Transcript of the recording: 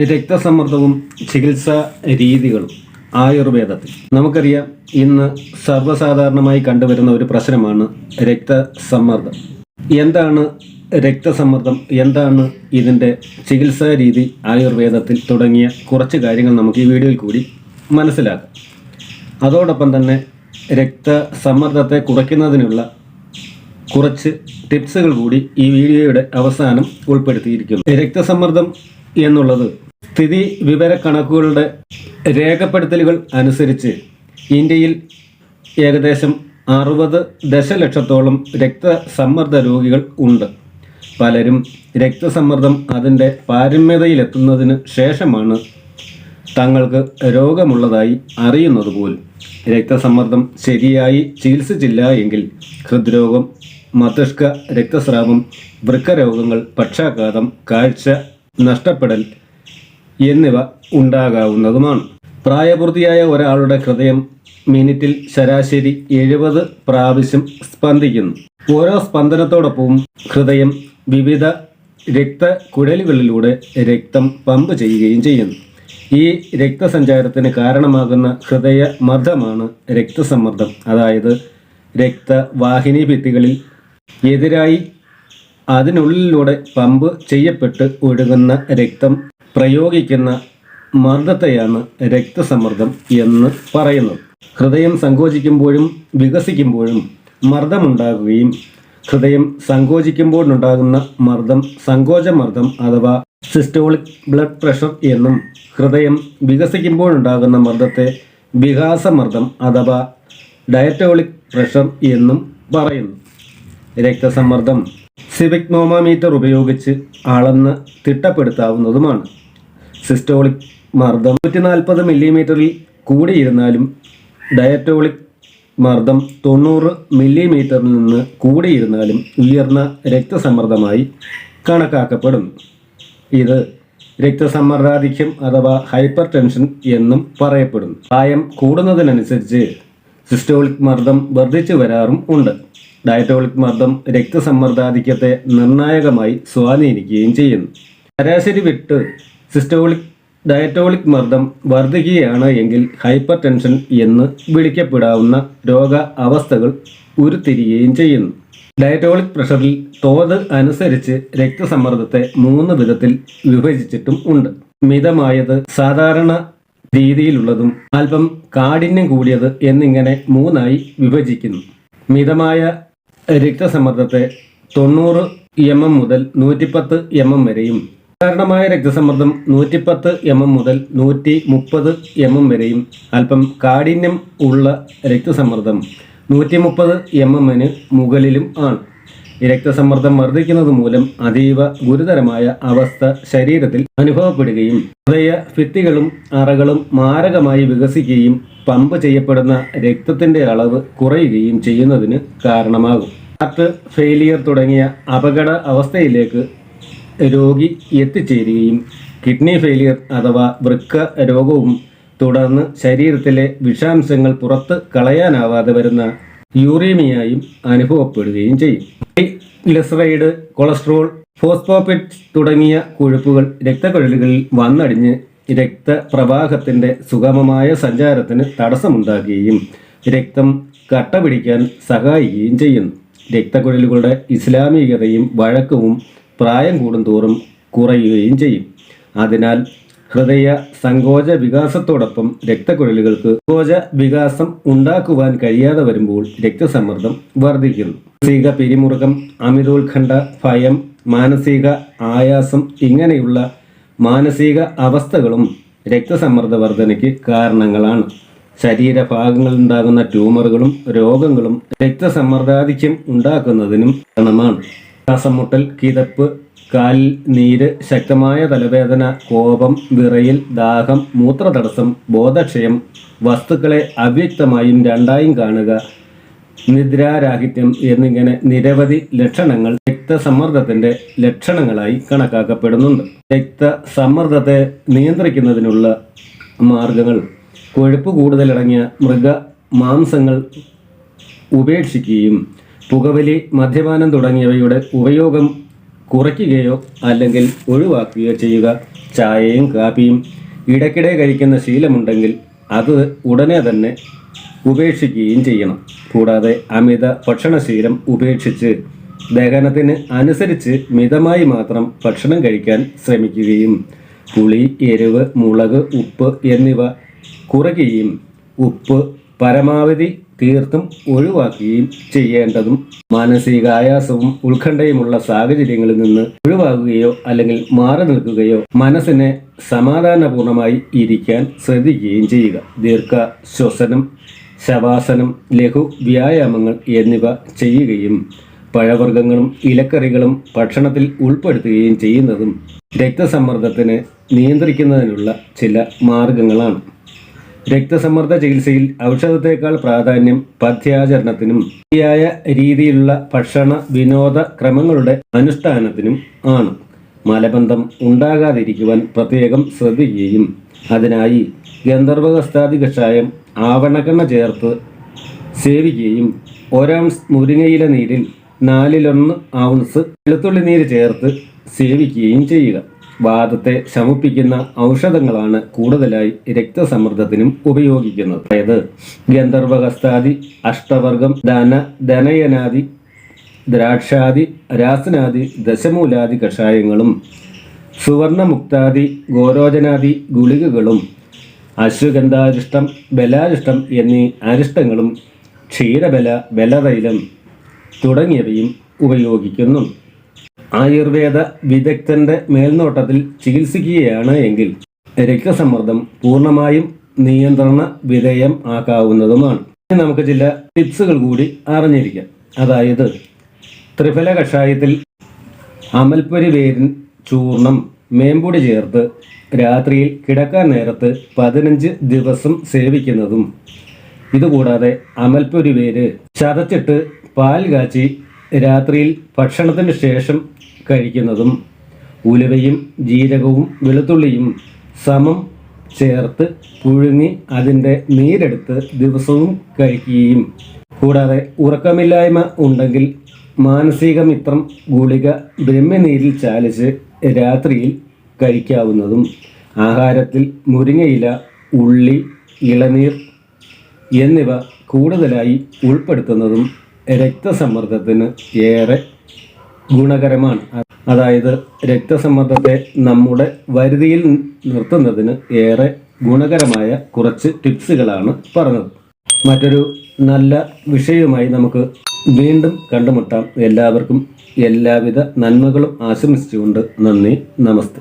രക്തസമ്മർദ്ദവും ചികിത്സാ രീതികളും ആയുർവേദത്തിൽ. നമുക്കറിയാം ഇന്ന് സർവസാധാരണമായി കണ്ടുവരുന്ന ഒരു പ്രശ്നമാണ് രക്തസമ്മർദ്ദം. എന്താണ് രക്തസമ്മർദ്ദം? എന്താണ് ഇതിന്റെ ചികിത്സാ രീതി? ആയുർവേദത്തിൽ തുടങ്ങിയ കുറച്ച് കാര്യങ്ങൾ നമുക്ക് ഈ വീഡിയോയിൽ കൂടി മനസ്സിലാക്കാം. അതോടൊപ്പം തന്നെ രക്തസമ്മർദ്ദത്തെ കുറയ്ക്കുന്നതിനുള്ള കുറച്ച് ടിപ്സുകൾ കൂടി ഈ വീഡിയോയുടെ അവസാനം ഉൾപ്പെടുത്തിയിരിക്കുന്നു. രക്തസമ്മർദ്ദം എന്നുള്ളത് സ്ഥിതി വിവര കണക്കുകളുടെ രേഖപ്പെടുത്തലുകൾ അനുസരിച്ച് ഇന്ത്യയിൽ ഏകദേശം അറുപത് ദശലക്ഷത്തോളം രക്തസമ്മർദ്ദ രോഗികൾ ഉണ്ട്. പലരും രക്തസമ്മർദ്ദം അതിന്റെ പാരമ്യതയിലെത്തുന്നതിന് ശേഷമാണ് തങ്ങൾക്ക് രോഗമുള്ളതായി അറിയുന്നത് പോലും. രക്തസമ്മർദ്ദം ശരിയായി ചികിത്സിച്ചില്ല എങ്കിൽ ഹൃദ്രോഗം മസ്തിഷ്ക രക്തസ്രാവം വൃക്കരോഗങ്ങൾ പക്ഷാഘാതം കാഴ്ച നഷ്ടപ്പെടൽ എന്നിവ ഉണ്ടാകാവുന്നതുമാണ്. പ്രായപൂർത്തിയായ ഒരാളുടെ ഹൃദയം മിനിറ്റിൽ ശരാശരി എഴുപത് പ്രാവശ്യം സ്പന്ദിക്കുന്നു. ഓരോ സ്പന്ദനത്തോടൊപ്പവും ഹൃദയം വിവിധ രക്തക്കുഴലുകളിലൂടെ രക്തം പമ്പ് ചെയ്യുകയും ചെയ്യുന്നു. ഈ രക്തസഞ്ചാരത്തിന് കാരണമാകുന്ന ഹൃദയമർദ്ദമാണ് രക്തസമ്മർദ്ദം. അതായത് രക്തവാഹിനി ഭിത്തികളിൽ എതിരായി അതിനുള്ളിലൂടെ പമ്പ് ചെയ്യപ്പെട്ട് ഒഴുകുന്ന രക്തം പ്രയോഗിക്കുന്ന മർദ്ദത്തെയാണ് രക്തസമ്മർദ്ദം എന്ന് പറയുന്നത്. ഹൃദയം സങ്കോചിക്കുമ്പോഴും വികസിക്കുമ്പോഴും മർദ്ദമുണ്ടാകുകയും ഹൃദയം സങ്കോചിക്കുമ്പോഴുണ്ടാകുന്ന മർദ്ദം സങ്കോചമർദ്ദം അഥവാ സിസ്റ്റോളിക് ബ്ലഡ് പ്രഷർ എന്നും ഹൃദയം വികസിക്കുമ്പോഴുണ്ടാകുന്ന മർദ്ദത്തെ വികാസമർദ്ദം അഥവാ ഡയറ്റോളിക് പ്രഷർ എന്നും പറയുന്നു. രക്തസമ്മർദ്ദം സിവിക്നോമാമീറ്റർ ഉപയോഗിച്ച് അളന്ന് തിട്ടപ്പെടുത്താവുന്നതുമാണ്. സിസ്റ്റോളിക് മർദ്ദം നൂറ്റി നാൽപ്പത് മില്ലിമീറ്ററിൽ കൂടിയിരുന്നാലും ഡയറ്റോളിക് മർദ്ദം തൊണ്ണൂറ് മില്ലിമീറ്ററിൽ നിന്ന് കൂടിയിരുന്നാലും ഉയർന്ന രക്തസമ്മർദ്ദമായി കണക്കാക്കപ്പെടുന്നു. ഇത് രക്തസമ്മർദ്ദാധിക്യം അഥവാ ഹൈപ്പർ ടെൻഷൻ എന്നും പറയപ്പെടുന്നു. പ്രായം കൂടുന്നതിനനുസരിച്ച് സിസ്റ്റോളിക് മർദ്ദം വർദ്ധിച്ചു വരാറും ഉണ്ട്. ഡയറ്റോളിക് മർദ്ദം രക്തസമ്മർദ്ദാധിക്യത്തെ നിർണായകമായി സ്വാധീനിക്കുകയും ചെയ്യുന്നു. ശരാശരി വിട്ട് സിസ്റ്റോളിക് ഡയറ്റോളിക് മർദ്ദം വർദ്ധിക്കുകയാണ് എങ്കിൽ ഹൈപ്പർ ടെൻഷൻ എന്ന് വിളിക്കപ്പെടാവുന്ന രോഗ അവസ്ഥകൾ ഉരുത്തിരിയുകയും ചെയ്യുന്നു. ഡയറ്റോളിക് പ്രഷറിൽ തോത് അനുസരിച്ച് രക്തസമ്മർദ്ദത്തെ മൂന്ന് വിധത്തിൽ വിഭജിച്ചിട്ടും ഉണ്ട്. മിതമായത് സാധാരണ രീതിയിലുള്ളതും അല്പം കാഠിന്യം കൂടിയത് എന്നിങ്ങനെ മൂന്നായി വിഭജിക്കുന്നു. മിതമായ രക്തസമ്മർദ്ദത്തെ തൊണ്ണൂറ് എം എം മുതൽ നൂറ്റിപ്പത്ത് എം എം വരെയും സാധാരണമായ രക്തസമ്മർദ്ദം നൂറ്റിപ്പത്ത് എം എം മുതൽ നൂറ്റി മുപ്പത് എം എം വരെയും അല്പം കാഠിന്യം ഉള്ള രക്തസമ്മർദ്ദം നൂറ്റി മുപ്പത് എം എമ്മിന് മുകളിലും ആണ്. രക്തസമ്മർദ്ദം വർദ്ധിക്കുന്നത് മൂലം അതീവ ഗുരുതരമായ അവസ്ഥ ശരീരത്തിൽ അനുഭവപ്പെടുകയും ഹൃദയ ഭിത്തികളും അറകളും മാരകമായി വികസിക്കുകയും പമ്പ് ചെയ്യപ്പെടുന്ന രക്തത്തിന്റെ അളവ് കുറയുകയും ചെയ്യുന്നതിന് കാരണമാകും. ഹാർട്ട് ഫെയിലിയർ തുടങ്ങിയ അപകട അവസ്ഥയിലേക്ക് രോഗി എത്തിച്ചേരുകയും കിഡ്നി ഫെയിലിയർ അഥവാ വൃക്ക രോഗവും തുടർന്ന് ശരീരത്തിലെ വിഷാംശങ്ങൾ പുറത്ത് കളയാനാവാതെ വരുന്ന യൂറീമിയായും അനുഭവപ്പെടുകയും ചെയ്യും. ഗ്ലിസറൈഡ് കൊളസ്ട്രോൾ ഫോസ്ഫോപിറ്റ് തുടങ്ങിയ കൊഴുപ്പുകൾ രക്തക്കുഴലുകളിൽ വന്നടിഞ്ഞ് രക്തപ്രവാഹത്തിന്റെ സുഗമമായ സഞ്ചാരത്തിന് തടസ്സമുണ്ടാക്കുകയും രക്തം കട്ട പിടിക്കാൻ സഹായിക്കുകയും ചെയ്യുന്നു. രക്തക്കുഴലുകളുടെ ഇസ്ലാമികതയും വഴക്കവും പ്രായം കൂടുന്തോറും കുറയുകയും ചെയ്യും. അതിനാൽ ഹൃദയ സങ്കോച വികാസത്തോടൊപ്പം രക്തക്കുഴലുകൾക്ക് സങ്കോച വികാസം ഉണ്ടാക്കുവാൻ കഴിയാതെ വരുമ്പോൾ രക്തസമ്മർദ്ദം വർദ്ധിക്കുന്നു. മാനസിക പിരിമുറുക്കം അമിതോത്കണ്ഠ ഭയം മാനസിക ആയാസം ഇങ്ങനെയുള്ള മാനസിക അവസ്ഥകളും രക്തസമ്മർദ്ദ വർധനയ്ക്ക് കാരണങ്ങളാണ്. ശരീരഭാഗങ്ങളിൽ ഉണ്ടാകുന്ന ട്യൂമറുകളും രോഗങ്ങളും രക്തസമ്മർദ്ദാധിക്യം ഉണ്ടാക്കുന്നതിനും കാരണമാണ്. ശ്വാസം മുട്ടൽ കിതപ്പ് കാലിൽ നീര് ശക്തമായ തലവേദന കോപം വിറയൽ ദാഹം മൂത്രതടസ്സം ബോധക്ഷയം വസ്തുക്കളെ അവ്യക്തമായും രണ്ടായും കാണുക നിദ്രാരാഹിത്യം എന്നിങ്ങനെ നിരവധി ലക്ഷണങ്ങൾ രക്തസമ്മർദ്ദത്തിന്റെ ലക്ഷണങ്ങളായി കണക്കാക്കപ്പെടുന്നുണ്ട്. രക്തസമ്മർദ്ദത്തെ നിയന്ത്രിക്കുന്നതിനുള്ള മാർഗങ്ങൾ കൊഴുപ്പ് കൂടുതലടങ്ങിയ മൃഗ മാംസങ്ങൾ ഉപേക്ഷിക്കുകയും പുകവലി മദ്യപാനം തുടങ്ങിയവയുടെ ഉപയോഗം കുറയ്ക്കുകയോ അല്ലെങ്കിൽ ഒഴിവാക്കുകയോ ചെയ്യുക. ചായയും കാപ്പിയും ഇടയ്ക്കിടെ കഴിക്കുന്ന ശീലമുണ്ടെങ്കിൽ അത് ഉടനെ തന്നെ ഉപേക്ഷിക്കുകയും ചെയ്യണം. കൂടാതെ അമിത ഭക്ഷണശീലം ഉപേക്ഷിച്ച് ദഹനത്തിന് അനുസരിച്ച് മിതമായി മാത്രം ഭക്ഷണം കഴിക്കാൻ ശ്രമിക്കുകയും പുളി എരിവ് മുളക് ഉപ്പ് എന്നിവ കുറയ്ക്കുകയും ഉപ്പ് പരമാവധി തീർത്തും ഒഴിവാക്കുകയും ചെയ്യേണ്ടതും മാനസിക ആയാസവും ഉത്കണ്ഠയുമുള്ള സാഹചര്യങ്ങളിൽ നിന്ന് ഒഴിവാകുകയോ അല്ലെങ്കിൽ മാറി നിൽക്കുകയോ മനസ്സിനെ സമാധാനപൂർണമായി ഇരിക്കാൻ ശ്രദ്ധിക്കുകയും ചെയ്യുക. ദീർഘ ശ്വസനം ശവാസനം ലഘു വ്യായാമങ്ങൾ എന്നിവ ചെയ്യുകയും പഴവർഗങ്ങളും ഇലക്കറികളും ഭക്ഷണത്തിൽ ഉൾപ്പെടുത്തുകയും ചെയ്യുന്നതും രക്തസമ്മർദ്ദത്തിന് നിയന്ത്രിക്കുന്നതിനുള്ള ചില മാർഗങ്ങളാണ്. രക്തസമ്മർദ്ദ ചികിത്സയിൽ ഔഷധത്തേക്കാൾ പ്രാധാന്യം പഥ്യാചരണത്തിനും ശരിയായ രീതിയിലുള്ള ഭക്ഷണ വിനോദ ക്രമങ്ങളുടെ അനുഷ്ഠാനത്തിനും ആണ്. മലബന്ധം ഉണ്ടാകാതിരിക്കുവാൻ പ്രത്യേകം ശ്രദ്ധിക്കുകയും അതിനായി ഗന്ധർവകസ്ഥാതി കഷായം ആവണക്കെണ്ണ ചേർത്ത് സേവിക്കുകയും ഒരൗൺസ് മുരിങ്ങയില നീരിൽ നാലിലൊന്ന് ഔൺസ് വെളുത്തുള്ളി നീര് ചേർത്ത് സേവിക്കുകയും ചെയ്യുക. വാദത്തെ ശമിപ്പിക്കുന്ന ഔഷധങ്ങളാണ് കൂടുതലായി രക്തസമ്മർദ്ദത്തിനും ഉപയോഗിക്കുന്നത്. അതായത് ഗന്ധർവഹസ്താദി അഷ്ടവർഗം ധന ധനയനാദി ദ്രാക്ഷാദി രാസനാദി ദശമൂലാദി കഷായങ്ങളും സുവർണമുക്താദി ഗോരോചനാദി ഗുളികകളും അശ്വഗന്ധാരിഷ്ടം ബലാരിഷ്ടം എന്നീ അരിഷ്ടങ്ങളും ക്ഷീരബല ബലതൈലം തുടങ്ങിയവയും ഉപയോഗിക്കുന്നു. ആയുർവേദ വിദഗ്ധന്റെ മേൽനോട്ടത്തിൽ ചികിത്സിക്കുകയാണ് എങ്കിൽ രക്തസമ്മർദ്ദം പൂർണമായും നിയന്ത്രണ വിധേയം ആക്കാവുന്നതുമാണ്. നമുക്ക് ചില ടിപ്സുകൾ കൂടി അറിഞ്ഞിരിക്കാം. അതായത് ത്രിഫല കഷായത്തിൽ അമൽപ്പൊരി വേരിൻ ചൂർണം മേമ്പൊടി ചേർത്ത് രാത്രിയിൽ കിടക്കാൻ നേരത്ത് പതിനഞ്ച് ദിവസം സേവിക്കുന്നതും. ഇതുകൂടാതെ അമൽപ്പൊരി വേര് ചതച്ചിട്ട് പാൽ കാച്ചി രാത്രിയിൽ ഭക്ഷണത്തിന് ശേഷം കഴിക്കുന്നതും ഉലുവയും ജീരകവും വെളുത്തുള്ളിയും സമം ചേർത്ത് പുഴുങ്ങി അതിന്റെ നീരെടുത്ത് ദിവസവും കഴിക്കുകയും. കൂടാതെ ഉറക്കമില്ലായ്മ ഉണ്ടെങ്കിൽ മാനസിക മിത്രം ഗുളിക ബ്രഹ്മനീരിൽ ചാലിച്ച് രാത്രിയിൽ കഴിക്കാവുന്നതും ആഹാരത്തിൽ മുരിങ്ങയില ഉള്ളി ഇളനീർ എന്നിവ കൂടുതലായി ഉൾപ്പെടുത്തുന്നതിന് രക്തസമ്മർദ്ദത്തിന് ഏറെ ഗുണകരമാണ്. അതായത് രക്തസമ്മർദ്ദത്തെ നമ്മുടെ വരുതിയിൽ നിർത്തുന്നതിന് ഏറെ ഗുണകരമായ കുറച്ച് ടിപ്സുകളാണ് പറഞ്ഞത്. മറ്റൊരു നല്ല വിഷയവുമായി നമുക്ക് വീണ്ടും കണ്ടുമുട്ടാം. എല്ലാവർക്കും എല്ലാവിധ നന്മകളും ആശംസിച്ചുകൊണ്ട് നന്ദി നമസ്തേ.